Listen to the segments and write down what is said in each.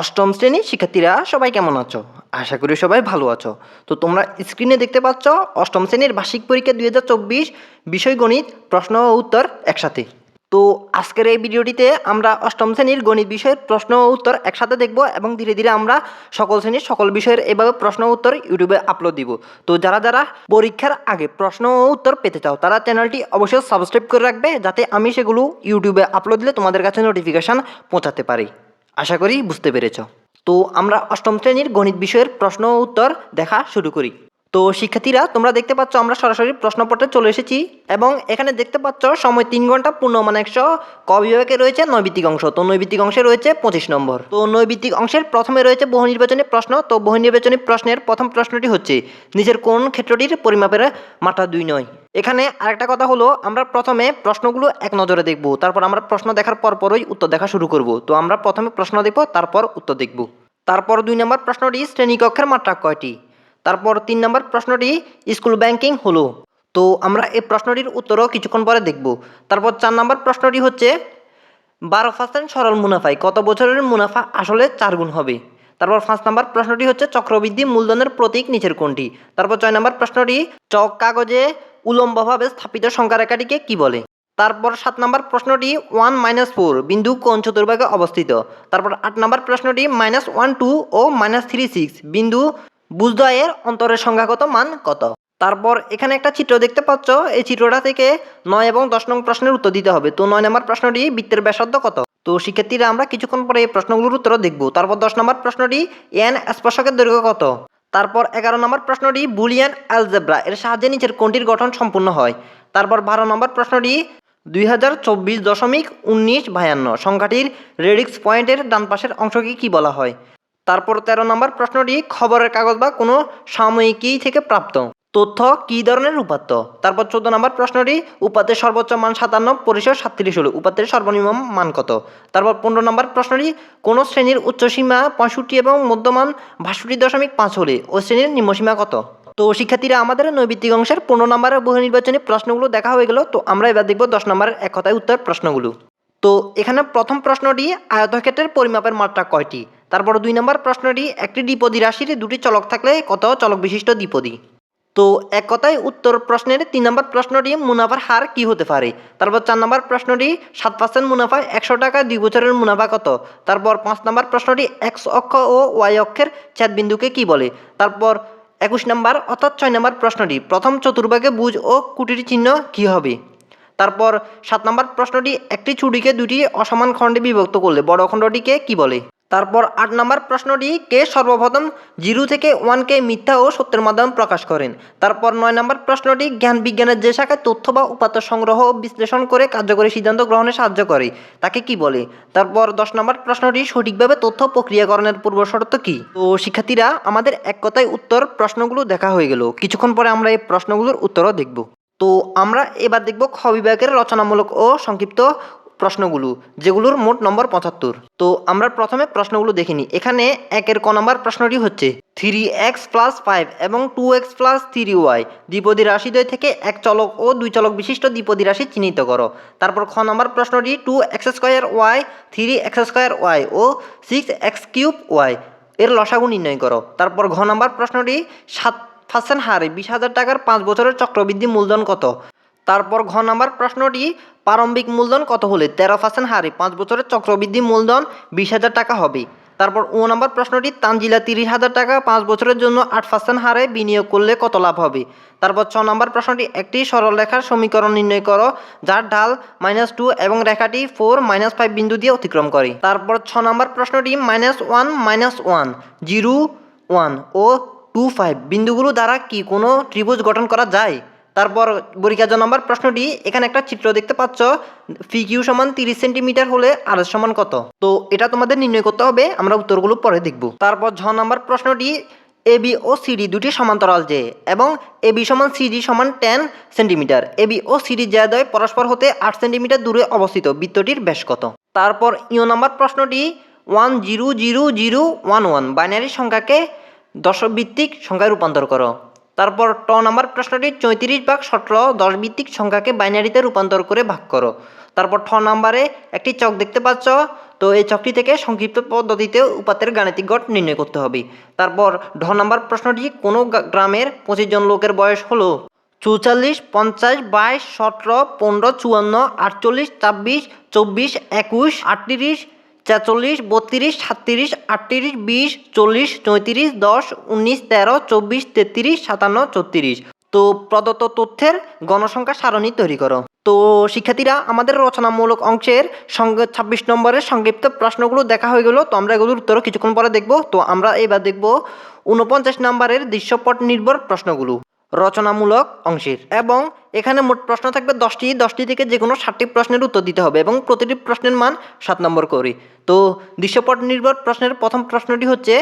অষ্টম শ্রেণির শিক্ষার্থীরা সবাই কেমন আছো? আশা করি সবাই ভালো আছো। তো তোমরা স্ক্রিনে দেখতে পাচ্ছ, অষ্টম শ্রেণির বার্ষিক পরীক্ষা দুই হাজার চব্বিশ বিষয় গণিত, প্রশ্ন ও উত্তর একসাথে। তো আজকের এই ভিডিওটিতে আমরা অষ্টম শ্রেণির গণিত বিষয়ের প্রশ্ন ও উত্তর একসাথে দেখব এবং ধীরে ধীরে আমরা সকল শ্রেণির সকল বিষয়ের এভাবে প্রশ্ন উত্তর ইউটিউবে আপলোড দিব। তো যারা যারা পরীক্ষার আগে প্রশ্ন ও উত্তর পেতে চাও, তারা চ্যানেলটি অবশ্যই সাবস্ক্রাইব করে রাখবে যাতে আমি সেগুলো ইউটিউবে আপলোড দিলে তোমাদের কাছে নোটিফিকেশান পৌঁছাতে পারি। আশা করি বুঝতে পেরেছ। তো আমরা অষ্টম শ্রেণির গণিত বিষয়ের প্রশ্ন উত্তর দেখা শুরু করি। তো শিক্ষার্থীরা, তোমরা দেখতে পাচ্ছ আমরা সরাসরি প্রশ্নপত্রে চলে এসেছি এবং এখানে দেখতে পাচ্ছ সময় তিন ঘণ্টা পূর্ণমান একশো ক বিভাগে রয়েছে নৈবিত্তিক অংশ। তো নৈবিত্তিক অংশে রয়েছে পঁচিশ নম্বর। তো নৈবিত্তিক অংশের প্রথমে রয়েছে বহু নির্বাচনী প্রশ্ন। তো বহু নির্বাচনী প্রশ্নের প্রথম প্রশ্নটি হচ্ছে নিজের কোন ক্ষেত্রটির পরিমাপের মাত্রা দুই নয়? এখানে আরেকটা কথা হলো, আমরা প্রথমে প্রশ্নগুলো এক নজরে দেখব, তারপর আমরা প্রশ্ন দেখার পর পরই উত্তর দেখা শুরু করব। তো আমরা প্রথমে প্রশ্ন দেখব, তারপর উত্তর দেখব। তারপর দুই নম্বর প্রশ্নটি, শ্রেণীকক্ষের মাত্রা কয়টি? তারপর তিন নম্বর প্রশ্নটি, স্কুল ব্যাংকিং হলো। তো আমরা এই প্রশ্নটির উত্তরও কিছুক্ষণ পরে দেখব। তারপর চার নম্বর প্রশ্নটি হচ্ছে, বারো পার্সেন্ট সরল মুনাফায় কত বছরের মুনাফা আসলে চার গুণ হবে? তারপর পাঁচ নম্বর প্রশ্নটি হচ্ছে, চক্রবৃদ্ধি মূলধনের প্রতীক নিচের কোনটি? তারপর ছয় নম্বর প্রশ্নটি, চক কাগজে উলম্বভাবে স্থাপিত সংখ্যা রেখাটিকে কি বলে? তারপর সাত নম্বর প্রশ্নটি, ওয়ান মাইনাস ফোর বিন্দু কোন চতুর্ভাগে অবস্থিত। তারপর আট নম্বর প্রশ্নটি, মাইনাস ওয়ান টু ও মাইনাস থ্রি সিক্স বিন্দু বুঝদয়ের অন্তরের সংখ্যাগত মান কত? তারপর এখানে একটা চিত্র দেখতে পাচ্ছ। এই চিত্রটা থেকে নয় এবং দশ নং প্রশ্নের উত্তর দিতে হবে। তো নয় নম্বর প্রশ্নটি বৃত্তের ব্যাসার্ধ কত? তো শিক্ষার্থীরা আমরা কিছুক্ষণ পরে এই প্রশ্নগুলোর উত্তর দেখব। তারপর দশ নম্বর প্রশ্নটি এন স্পর্শকের দৈর্ঘ্য কত? তারপর এগারো নম্বর প্রশ্নটি বুলিয়ান অ্যালজেব্রা, এর সাহায্যে নিচের কোনটির গঠন সম্পূর্ণ হয়? তারপর বারো নম্বর প্রশ্নটি দুই হাজার চব্বিশ দশমিক উনিশ বায়ান্ন, সংখ্যাটির রেডিক্স পয়েন্টের ডান পাশের অংশকে কি বলা হয়? তারপর তেরো নম্বর প্রশ্নটি, খবরের কাগজ বা কোনো সাময়িকী থেকে প্রাপ্ত। তথ্য কী ধরনের উপাত্ত? তারপর চোদ্দ নম্বর প্রশ্নটি, উপাত্তের সর্বোচ্চ মান সাতান্ন, পরিসর সাতত্রিশ হলো। উপাত্তের সর্বনিম্ন মান কত? তারপর পনেরো নম্বর প্রশ্নটি, কোনো শ্রেণির উচ্চসীমা পঁয়ষট্টি এবং মধ্যমান বাষট্টি দশমিক পাঁচ হলে ও শ্রেণির নিম্নসীমা কত? তো শিক্ষার্থীরা, আমাদের নৈবিত্তিক অংশের পনেরো নম্বরের বহু নির্বাচনী প্রশ্নগুলো দেখা হয়ে গেল। তো আমরা এবার দেখব দশ নম্বরের এক কথায় উত্তর প্রশ্নগুলো। তো এখানে প্রথম প্রশ্নটি, আয়তক্ষেত্রের পরিমাপের মাত্রা কয়টি? তারপর দুই নম্বর প্রশ্নটি, একটি দ্বিপদী রাশির দুটি চলক থাকলে কত চলক বিশিষ্ট দ্বিপদী? তো এক কথায় উত্তর প্রশ্নের তিন নম্বর প্রশ্নটি, মুনাফার হার কি হতে পারে? তারপর চার নম্বর প্রশ্নটি, সাত পার্সেন্ট মুনাফা একশো টাকা, দুই বছরের মুনাফা কত? তারপর পাঁচ নম্বর প্রশ্নটি এক্স অক্ষ ও ওয়াই অক্ষের ছেদবিন্দুকে কি বলে? তারপর একুশ নম্বর অর্থাৎ ছয় নম্বর প্রশ্নটি, প্রথম চতুর্ভাগে বুঝ ও কুটির চিহ্ন কী হবে? তারপর সাত নম্বর প্রশ্নটি, একটি ছুরিকে দুটি অসমান খণ্ডে বিভক্ত করলে বড় খণ্ডটিকে কি বলে? তারপর আট নম্বর প্রশ্নটি, কে সর্বপ্রথম জিরো থেকে ওয়ানকে মিথ্যা ও সত্যের মাধ্যমে প্রকাশ করেন? তারপর নয় নম্বর প্রশ্নটি, জ্ঞান বিজ্ঞানের যে শাখায় তথ্য বা উপাত্ত সংগ্রহ ও বিশ্লেষণ করে কার্যকরী সিদ্ধান্ত গ্রহণে সাহায্য করে, তাকে কি বলে? তারপর দশ নম্বর প্রশ্নটি, সঠিকভাবে তথ্য প্রক্রিয়াকরণের পূর্ব শর্ত কি? তো শিক্ষার্থীরা, আমাদের এক কথায় উত্তর প্রশ্নগুলো দেখা হয়ে গেল। কিছুক্ষণ পরে আমরা এই প্রশ্নগুলোর উত্তরও দেখব। তো আমরা এবার দেখব খ বিভাগের রচনামূলক ও সংক্ষিপ্ত প্রশ্নগুলো, যেগুলোর মোট নম্বর পঁচাত্তর। তো আমরা প্রথমে প্রশ্নগুলো দেখিনি। এখানে একের ক নম্বর প্রশ্নটি হচ্ছে থ্রি এক্স প্লাস ফাইভ এবং two x plus three y দ্বিপদী রাশিদ্বয় থেকে এক চলক ও দুই চলক বিশিষ্ট দ্বিপদী রাশি চিহ্নিত করো। তারপর খ নম্বর প্রশ্নটি two x square y three x square y ও সিক্স এক্স কিউব ওয়াই এর লসাগু নির্ণয় করো। তারপর ঘ নম্বর প্রশ্নটি সাত পার্সেন্ট হারে বিশ হাজার টাকার পাঁচ বছরের চক্রবৃদ্ধি মূলধন কত? তারপর ঘ নাম্বার প্রশ্নটি, প্রারম্ভিক মূলধন কত হলে? তেরো পার্সেন্ট হারে, পাঁচ বছরের চক্রবৃদ্ধি মূলধন বিশ হাজার টাকা হবে। তারপর ও নম্বর প্রশ্নটি, তানজিলা তিরিশ হাজার টাকা, পাঁচ বছরের জন্য আট পার্সেন্ট হারে বিনিয়োগ করলে কত লাভ হবে? তারপর ছ নম্বর প্রশ্নটি, একটি সরল রেখার সমীকরণ নির্ণয় করো, যার ঢাল মাইনাস টু এবং রেখাটি ফোর মাইনাস ফাইভ বিন্দু দিয়ে অতিক্রম করে। তারপর ছ নম্বর প্রশ্নটি minus one minus one zero one ও টু ফাইভ বিন্দুগুলো দ্বারা কি কোনো ত্রিভুজ গঠন করা যায়? তারপর পরীক্ষা নম্বর, প্রশ্নটি, এখানে একটা চিত্র দেখতে পাচ্ছ। ফি কিউ সমান তিরিশ সেন্টিমিটার হলে আর সমান কত? তো এটা তোমাদের নির্ণয় করতে হবে, আমরা উত্তরগুলো পরে দেখব। তারপর ঝ নম্বর প্রশ্নটি এ বি ও সিডি দুটি সমান্তরাল যে, এবং এ বি সমান সিডি সমান টেন সেন্টিমিটার। এ বি ও সিডি জ্যাদয় পরস্পর হতে আট সেন্টিমিটার দূরে অবস্থিত, বৃত্তটির ব্যাস কত? তারপর ইও নম্বর প্রশ্নটি one zero zero zero one one binary সংখ্যাকে দশভিত্তিক সংখ্যায় রূপান্তর করো। তারপর ট নাম্বার প্রশ্নটি চৌত্রিশ ভাগ সতেরো দশ ভিত্তিক সংখ্যাকে বাইনারিতে রূপান্তর করে ভাগ করো। তারপর ঠ নাম্বারে একটি চক দেখতে পাচ্ছ। তো এই চকটি থেকে সংক্ষিপ্ত পদ্ধতিতে উপাত্তের গাণিতিক গট নির্ণয় করতে হবে। তারপর ঢ নাম্বার প্রশ্নটি, কোনো গ্রামের পঁচিশ জন লোকের বয়স হলো? চৌচল্লিশ, পঞ্চাশ, বাইশ, সতেরো, পনেরো, চুয়ান্ন, আটচল্লিশ, ছাব্বিশ, চব্বিশ, একুশ, আটত্রিশ ছেচল্লিশ, বত্রিশ, সাতত্রিশ, আটত্রিশ, বিশ, চল্লিশ, চৌত্রিশ, দশ, উনিশ, তেরো, চব্বিশ, তেত্রিশ, সাতান্ন, চৌত্রিশ। তো প্রদত্ত তথ্যের গণসংখ্যা সারণী তৈরি করো। তো শিক্ষার্থীরা, আমাদের রচনামূলক অংশের সঙ্গে ছাব্বিশ নম্বরের সংক্ষিপ্ত প্রশ্নগুলো দেখা হয়ে গেল, তো আমরা এগুলোর উত্তর কিছুক্ষণ পরে দেখব। তো আমরা এবার দেখব উনপঞ্চাশ নম্বরের দৃশ্যপট নির্ভর প্রশ্নগুলো। রচনামূলক অংশের। এবং এখানে মোট প্রশ্ন থাকবে দশটি। দশটি থেকে যে কোনো ষাটটি প্রশ্নের উত্তর দিতে হবে এবং প্রতিটি প্রশ্নের মান সাত নম্বর করে। তো দৃশ্যপট নির্ভর প্রশ্নের প্রথম প্রশ্নটি হচ্ছে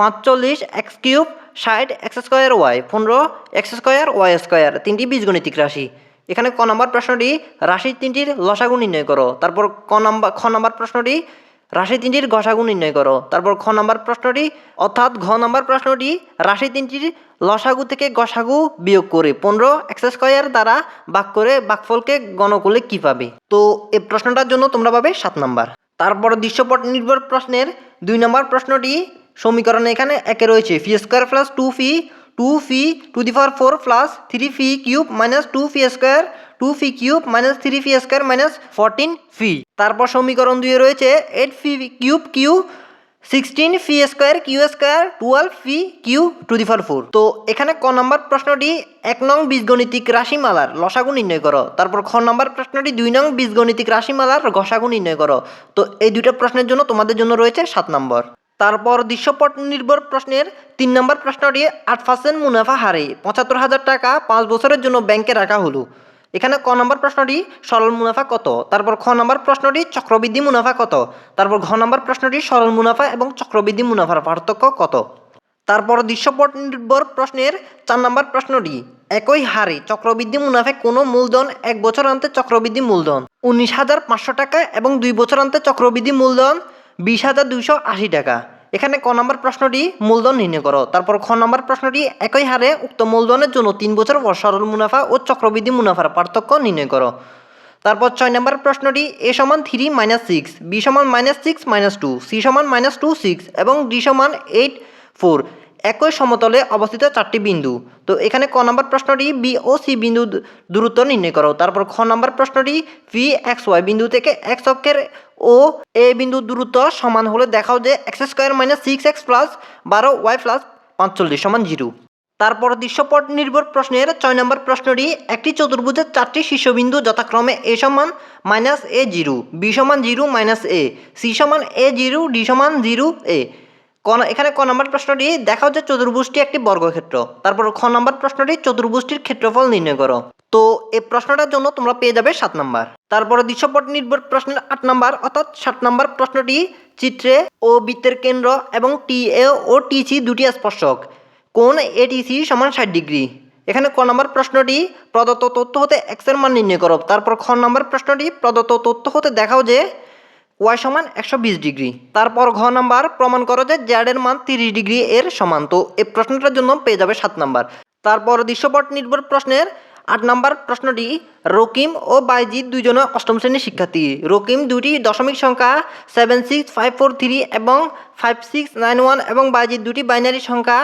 পাঁচচল্লিশ এক্স কিউব ষাট এক্স স্কোয়ার ওয়াই পনেরো এক্স স্কোয়ার ওয়াই স্কোয়ার তিনটি বীজগণিতিক রাশি। এখানে ক নম্বর প্রশ্নটি রাশি তিনটির লসাগু নির্ণয় করো। তারপর ক নম্বর, খ নম্বর প্রশ্নটি রাশি তিনটির গসাগু নির্ণয় করো। তারপর খ নম্বর প্রশ্নটি, অর্থাৎ ঘ নম্বর প্রশ্নটি, রাশি তিনটির লসাগু থেকে গসাগু বিয়োগ করে পনেরো এক্স স্কোয়ার দ্বারা বাক করে বাকফলকে গণ করলে কী পাবে? তো এই প্রশ্নটার জন্য তোমরা পাবে সাত নম্বর। তারপর দৃশ্যপট নির্ভর প্রশ্নের দুই নম্বর প্রশ্নটি, সমীকরণে এখানে একে রয়েছে, phi square plus two phi two phi to the power four plus three phi cube minus two phi square two phi cube minus three phi square minus fourteen phi তারপর সমীকরণ দুয়ে রয়েছে eight phi cube q sixteen phi square q square twelve phi q to the power four তো এখানে ক নম্বর প্রশ্নটি এক নং বীজগণিতিক রাশিমালার লসাগু নির্ণয় করো। তারপর খ নম্বর প্রশ্নটি দুই নং বীজগণিতিক রাশিমালার গসাগু নির্ণয় করো। তো এই দুইটা প্রশ্নের জন্য তোমাদের জন্য রয়েছে সাত নম্বর। তারপর দৃশ্যপট নির্ভর প্রশ্নের তিন নম্বর প্রশ্নটি আট পার্সেন্ট মুনাফা হারে, পঁচাত্তর হাজার টাকা পাঁচ বছরের জন্য ব্যাংকে রাখা হলো। এখানে ক নম্বর প্রশ্নটি সরল মুনাফা কত? তারপর খ নম্বর প্রশ্নটি চক্রবৃদ্ধি মুনাফা কত? তারপর ঘ নম্বর প্রশ্নটি সরল মুনাফা এবং চক্রবৃদ্ধি মুনাফার পার্থক্য কত? তারপর দৃশ্যপট নির্ভর প্রশ্নের চার নম্বর প্রশ্নটি, একই হারে চক্রবৃদ্ধি মুনাফে কোনো মূলধন এক বছর অন্তে চক্রবৃদ্ধি মূলধন উনিশ হাজার পাঁচশো টাকা এবং দুই বছর অন্তে চক্রবৃদ্ধি মূলধন বিশ হাজার দুইশো আশি টাকা। এখানে ক নম্বর প্রশ্নটি মূলধন নির্ণয় করো। তারপর খ নম্বর প্রশ্নটি, একই হারে উক্ত মূলধনের জন্য তিন বছর সরল মুনাফা ও চক্রবৃদ্ধি মুনাফার পার্থক্য নির্ণয় করো। তারপর ছয় নম্বর প্রশ্নটি, এ সমান থ্রি মাইনাস সিক্স বি সমান minus six minus two C সমান মাইনাস টু সিক্স এবং ডি সমান এইট ফোর একই সমতলে অবস্থিত চারটি বিন্দু। তো এখানে ক নম্বর প্রশ্নটি বি ও সি বিন্দু দূরত্ব নির্ণয় করো। তারপর খ নম্বর প্রশ্নটি ভি এক্স ওয়াই বিন্দু থেকে এক্স অক্ষের ও এ বিন্দু দূরত্ব সমান হলে দেখাও যে x square minus six x plus বারো ওয়াই প্লাস পাঁচচল্লিশ সমান জিরো। তারপর দৃশ্যপট নির্ভর প্রশ্নের ছয় নম্বর প্রশ্নটি একটি চতুর্ভুজের চারটি শীর্ষবিন্দু যথাক্রমে এ সমান মাইনাস এ জিরো, বি সমান জিরো মাইনাস এ, সি সমান এ জিরো, ডি সমান জিরো এ। ক এখানে ক নম্বর প্রশ্নটি দেখাও যে চতুর্ভুজটি একটি বর্গক্ষেত্র। তারপর খ নম্বর প্রশ্নটি, চতুর্ভুজটির ক্ষেত্রফল নির্ণয় করো। তো এই প্রশ্নটার জন্য তোমরা পেয়ে যাবে সাত নম্বর। তারপরে দৃশ্যপট নির্ভর প্রশ্নের আট নম্বর, অর্থাৎ সাত নম্বর প্রশ্নটি চিত্রে ও বৃত্তের কেন্দ্র এবং টি এ ও টি সি দুটি স্পর্শক। কোন এটিসি সমান ষাট ডিগ্রি। এখানে ক নম্বর প্রশ্নটি, প্রদত্ত তথ্য হতে এক্সের মান নির্ণয় করো। তারপর খ নম্বর প্রশ্নটি, প্রদত্ত তথ্য হতে দেখাও যে ওয়াই সমান একশো বিশ ডিগ্রি। তারপর ঘ নাম্বার প্রমাণ করো যে জ্যাড এর মান তিরিশ ডিগ্রি এর সমান। তো এই প্রশ্নটার জন্য পেয়ে যাবে সাত নাম্বার। তারপর দৃশ্যপট নির্ভর প্রশ্নের আট নাম্বার প্রশ্নটি, রকিম ও বাইজিৎ দুইজনে অষ্টম শ্রেণির শিক্ষার্থী। রকিম দুটি দশমিক সংখ্যা seven six five four three এবং ফাইভ সিক্স নাইন ওয়ান এবং বাইজিৎ দুটি বাইনারি সংখ্যা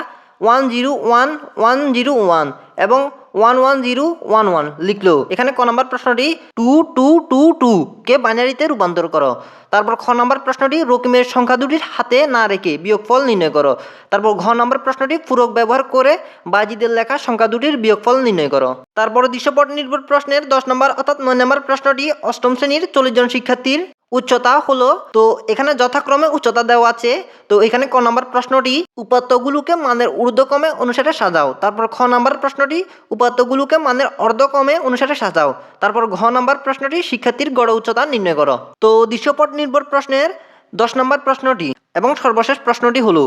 one zero one one zero one এবং one one zero one one লিখলো। এখানে ক নম্বর প্রশ্নটি টু টু টু টু কে বাইনারিতে রূপান্তর করো। তারপর খ নম্বর প্রশ্নটি রকিমের সংখ্যা দুটির হাতে না রেখে বিয়োগফল নির্ণয় করো। তারপর ঘ নম্বর প্রশ্নটি পূরক ব্যবহার করে বাজিদের লেখা সংখ্যা দুটির বিয়োগফল নির্ণয় করো। তারপর দৃশ্যপট নির্ভর প্রশ্নের দশ নম্বর অর্থাৎ নয় নম্বর প্রশ্নটি অষ্টম শ্রেণির চল্লিশ জন শিক্ষার্থীর উচ্চতা হলো, তো এখানে যথাক্রমে উচ্চতা দেওয়া আছে। তো এখানে ক নম্বর প্রশ্নটি, উপাত্তগুলোকে মানের ঊর্ধ্বক্রমে অনুসারে সাজাও। তারপর খ নম্বর প্রশ্নটি, উপাত্তগুলোকে মানের অর্ধক্রমে অনুসারে সাজাও। তারপর ঘ নম্বর প্রশ্নটি, শিক্ষার্থীর গড় উচ্চতা নির্ণয় করো। তো দৃশ্যপট নির্ভর প্রশ্নের দশ নম্বর প্রশ্নটি এবং সর্বশেষ প্রশ্নটি হলো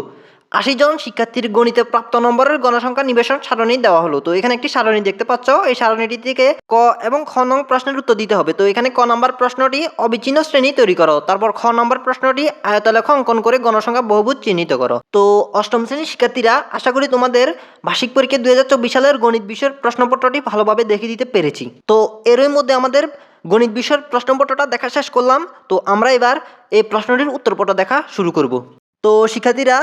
আশি জন শিক্ষার্থীর গণিতে প্রাপ্ত নম্বরের গণসংখ্যা নিবেশন সারণী দেওয়া হলো। তো এখানে একটি সারণী দেখতে পাচ্ছ। এই সারণীটি থেকে ক এবং খ নং প্রশ্নের উত্তর দিতে হবে। তো এখানে ক নম্বর প্রশ্নটি অবিচ্ছিন্ন শ্রেণি তৈরি করো। তারপর খ নম্বর প্রশ্নটি আয়তলেখ অঙ্কন করে গণসংখ্যা বহুভুজ চিহ্নিত করো। তো অষ্টম শ্রেণির শিক্ষার্থীরা, আশা করি তোমাদের বার্ষিক পরীক্ষা দুই হাজার চব্বিশ সালের গণিত বিষয়ের প্রশ্নপত্রটি ভালোভাবে দেখে দিতে পেরেছি। তো এরই মধ্যে আমাদের গণিত বিষয়ের প্রশ্নপত্রটা দেখা শেষ করলাম। তো আমরা এবার এই প্রশ্নটির উত্তরপত্র দেখা শুরু করব। তো শিক্ষার্থীরা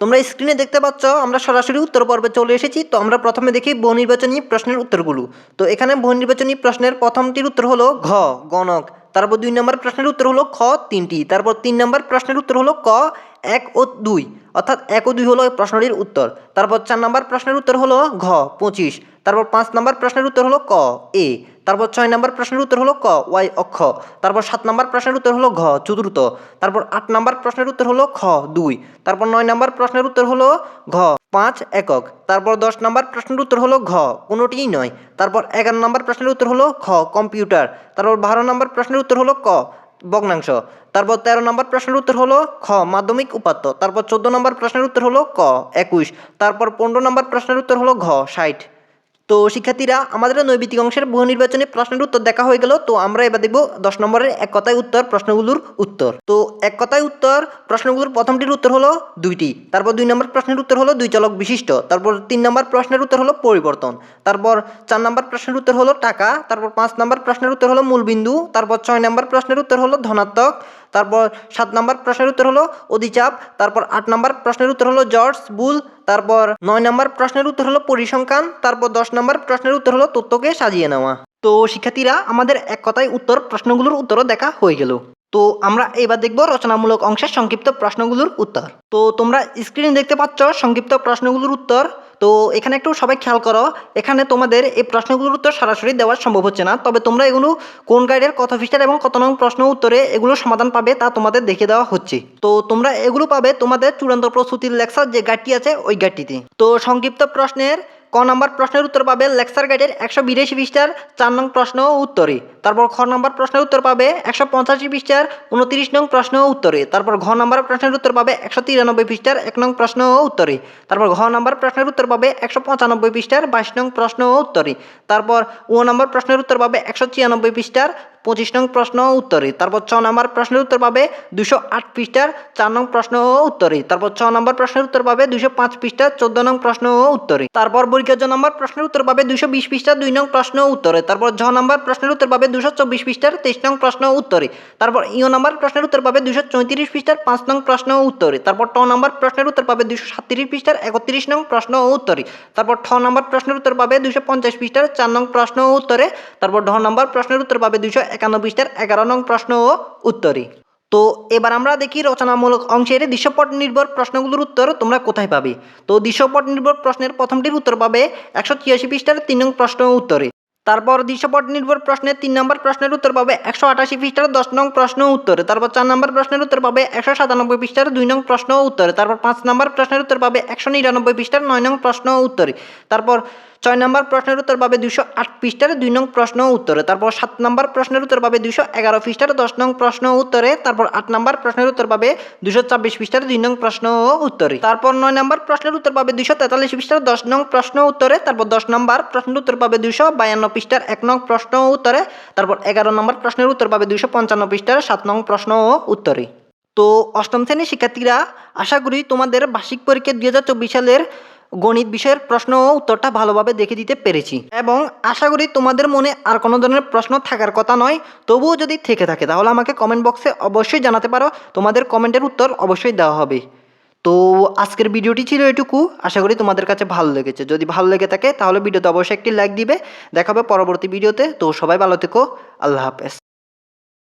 তোমরা স্ক্রিনে দেখতে পাচ্ছ, আমরা সরাসরি উত্তর পর্বে চলে এসেছি, তো আমরা প্রথমে দেখি বহুনির্বাচনী প্রশ্নের উত্তরগুলো। তো এখানে বহুনির্বাচনী প্রশ্নের প্রথমটির উত্তর হলো ঘ, গণক। তারপর দুই নম্বর প্রশ্নের উত্তর হলো খ, তিনটি। তারপর তিন নম্বর প্রশ্নের উত্তর হলো ক, এক ও দুই। অর্থাৎ এক ও দুই হলো এই প্রশ্নটির উত্তর। তারপর চার নম্বর প্রশ্নের উত্তর হলো ঘ, পঁচিশ। তারপর পাঁচ নম্বর প্রশ্নের উত্তর হলো ক, এ। তারপর ছয় নম্বর প্রশ্নের উত্তর হলো ক ওয়াই অক্ষ তারপর সাত নম্বর প্রশ্নের উত্তর হলো ঘ চতুর্থ তারপর আট নম্বর প্রশ্নের উত্তর হলো খ দুই তারপর নয় নম্বর প্রশ্নের উত্তর হলো ঘ পাঁচ একক তারপর দশ নম্বর প্রশ্নের উত্তর হলো ঘ কোনোটিই নয় তারপর এগারো নম্বর প্রশ্নের উত্তর হলো খ কম্পিউটার তারপর বারো নম্বর প্রশ্নের উত্তর হলো ক ভগ্নাংশ তারপর তেরো নম্বর প্রশ্নের উত্তর হলো খ মাধ্যমিক উপাত্ত তারপর চোদ্দ নম্বর প্রশ্নের উত্তর হলো ক একুশ তারপর পনেরো নম্বর প্রশ্নের উত্তর হলো ঘ ষাট তো শিক্ষার্থীরা আমাদের নৈবিতিক অংশের বহু নির্বাচনী প্রশ্নের উত্তর দেখা হয়ে গেল, তো আমরা এবার দেখব দশ নম্বরের এক কথায় উত্তর প্রশ্নগুলোর উত্তর। তো এক কথায় উত্তর প্রশ্নগুলোর প্রথমটির উত্তর হলো দুইটি, তারপর দুই নম্বর প্রশ্নের উত্তর হলো দুই চলক বিশিষ্ট, তারপর তিন নম্বর প্রশ্নের উত্তর হলো পরিবর্তন, তারপর চার নম্বর প্রশ্নের উত্তর হলো টাকা, তারপর পাঁচ নম্বর প্রশ্নের উত্তর হলো মূলবিন্দু, তারপর ছয় নম্বর প্রশ্নের উত্তর হলো ধনাত্মক তারপর সাত নম্বর প্রশ্নের উত্তর হলো অধিচাপ, তারপর আট নম্বর প্রশ্নের উত্তর হলো জর্জ বুল, তারপর নয় নম্বর প্রশ্নের উত্তর হলো পরিসংখ্যান, তারপর দশ নম্বর প্রশ্নের উত্তর হলো তথ্যকে সাজিয়ে নেওয়া। তো শিক্ষার্থীরা, আমাদের এক কথায় উত্তর, প্রশ্নগুলোর উত্তরও দেখা হয়ে গেল। তো আমরা এবার দেখব রচনামূলক অংশের সংক্ষিপ্ত প্রশ্নগুলোর উত্তর। তো তোমরা স্ক্রিনে দেখতে পাচ্ছ সংক্ষিপ্ত প্রশ্নগুলোর উত্তর। তো এখানে একটু সবাই খেয়াল করো, এখানে তোমাদের এই প্রশ্নগুলোর উত্তর সরাসরি দেওয়া সম্ভব হচ্ছে না। তবে তোমরা এগুলো কোন গাইডের কত পৃষ্ঠার এবং কত নং প্রশ্ন উত্তরে এগুলো সমাধান পাবে তা তোমাদের দেখে দেওয়া হচ্ছে। তো তোমরা এগুলো পাবে তোমাদের চূড়ান্ত প্রস্তুতির লেকচার যে গাইডটি আছে, ওই গাইডটিতে তো সংক্ষিপ্ত প্রশ্নের ক নম্বর প্রশ্নের উত্তর পাবে লেকচার গাইডের একশো বিরাশি পৃষ্ঠার চার নং প্রশ্ন উত্তরে। তারপর খ নম্বর প্রশ্নের উত্তর পাবে একশো পঞ্চাশি পৃষ্ঠার উনত্রিশ নং প্রশ্ন উত্তরে। তারপর ঘ নম্বর প্রশ্নের উত্তর পাবে একশো তিরানব্বই পৃষ্ঠার এক নং প্রশ্ন উত্তরে। তারপর ঘ নম্বর প্রশ্নের উত্তর পাবে একশো পঁচানব্বই পৃষ্ঠার বাইশ নং প্রশ্ন ও উত্তরে। তারপর ও নম্বর প্রশ্নের উত্তর পাবে একশো ছিয়ানব্বই পৃষ্ঠার পঁচিশ নং প্রশ্ন ও উত্তরে। তারপর ছ নম্বর প্রশ্নের উত্তর পাবে দুশো আট পৃষ্ঠার, চার নং প্রশ্ন ও উত্তরে। তারপর ছ নম্বর প্রশ্নের উত্তর পাবে দুশো পাঁচ পৃষ্ঠার, চোদ্দ নং প্রশ্ন ও উত্তরে। তারপর পরীক্ষা জ নম্বর প্রশ্নের উত্তর পাবে দুশো বিশ পৃষ্ঠার, দুই নং প্রশ্ন উত্তরে। তারপর ঝ নম্বর প্রশ্নের উত্তর পাবে দুশো চব্বিশ পৃষ্ঠার, তেইশ নং প্রশ্ন উত্তরে। তারপর ইও নম্বর প্রশ্নের উত্তর পাবে দুশো চৌত্রিশ পৃষ্ঠার, পাঁচ নং প্রশ্ন উত্তরে। তারপর ট নম্বর প্রশ্নের উত্তর পাবে দুশো সাতত্রিশ পৃষ্ঠার, একত্রিশ নং প্রশ্ন ও উত্তরে। তারপর ঠ নম্বর প্রশ্নের উত্তর পাবে দুশো পঞ্চাশ পৃষ্ঠার, চার নং প্রশ্ন উত্তরে। তারপর ঢ নম্বর প্রশ্নের উত্তর পাবে দুশো একান্ন পৃষ্ঠার এগারো নং প্রশ্ন ও উত্তরে তো এবার আমরা দেখি রচনামূলক অংশের দৃশ্যপট নির্ভর প্রশ্নগুলোর উত্তর তোমরা কোথায় পাবে? তো দৃশ্যপট নির্ভর প্রশ্নের প্রথমটির উত্তর পাবে একশো ছিয়াশি পৃষ্ঠার তিন নং প্রশ্ন উত্তরে। তারপর দৃশ্যপট নির্ভর প্রশ্নের তিন নম্বর প্রশ্নের উত্তর পাবে একশো আটাশি পৃষ্ঠার দশ নং প্রশ্ন উত্তরে। তারপর চার নম্বর প্রশ্নের উত্তর পাবে একশো সাতানব্বই পৃষ্ঠার দুই নং প্রশ্ন উত্তরে। তারপর পাঁচ নম্বর প্রশ্নের উত্তর পাবে একশো নিরানব্বই পৃষ্ঠার নয় নং প্রশ্ন উত্তরে। তারপর ছয় নম্বর প্রশ্নের উত্তর পাবে দুশো আট পৃষ্ঠার দুই নং প্রশ্ন উত্তরে। তারপর সাত নম্বর প্রশ্নের উত্তর পাবে দুশো এগারো পৃষ্ঠার দশ নং প্রশ্ন উত্তরে। তারপর আট নম্বর প্রশ্নের উত্তর পাবে দুশো ছাব্বিশ পৃষ্ঠার দুই নং প্রশ্ন উত্তরে। তারপর নয় নম্বর প্রশ্নের উত্তর পাবে দুশো তেতাল্লিশ পৃষ্ঠার দশ নং প্রশ্ন উত্তরে। তারপর দশ নম্বর প্রশ্নের উত্তর পাবে দুশো বায়ান্ন পৃষ্ঠার এক নং প্রশ্ন ও উত্তরে, তারপর এগারো নম্বর প্রশ্নের উত্তর পাবে দুশো পঞ্চান্ন পৃষ্ঠার সাত নং প্রশ্ন ও উত্তরে। তো অষ্টম শ্রেণির শিক্ষার্থীরা, আশা করি তোমাদের বার্ষিক পরীক্ষা দুই হাজার চব্বিশ সালের গণিত বিষয়ের প্রশ্ন ও উত্তরটা ভালোভাবে দেখে দিতে পেরেছি। এবং আশা করি তোমাদের মনে আর কোনো ধরনের প্রশ্ন থাকার কথা নয়, তবুও যদি থেকে থাকে, তাহলে আমাকে কমেন্ট বক্সে অবশ্যই জানাতে পারো। তোমাদের কমেন্টের উত্তর অবশ্যই দেওয়া হবে। তো আজকের ভিডিওটি ছিল এটুকু। আশা করি তোমাদের কাছে ভালো লেগেছে। যদি ভালো লেগে থাকে, তাহলে ভিডিওতে অবশ্যই একটি লাইক দিবে। দেখাবে পরবর্তী ভিডিওতে। তো সবাই ভালো থেকো। আল্লাহ হাফেজ।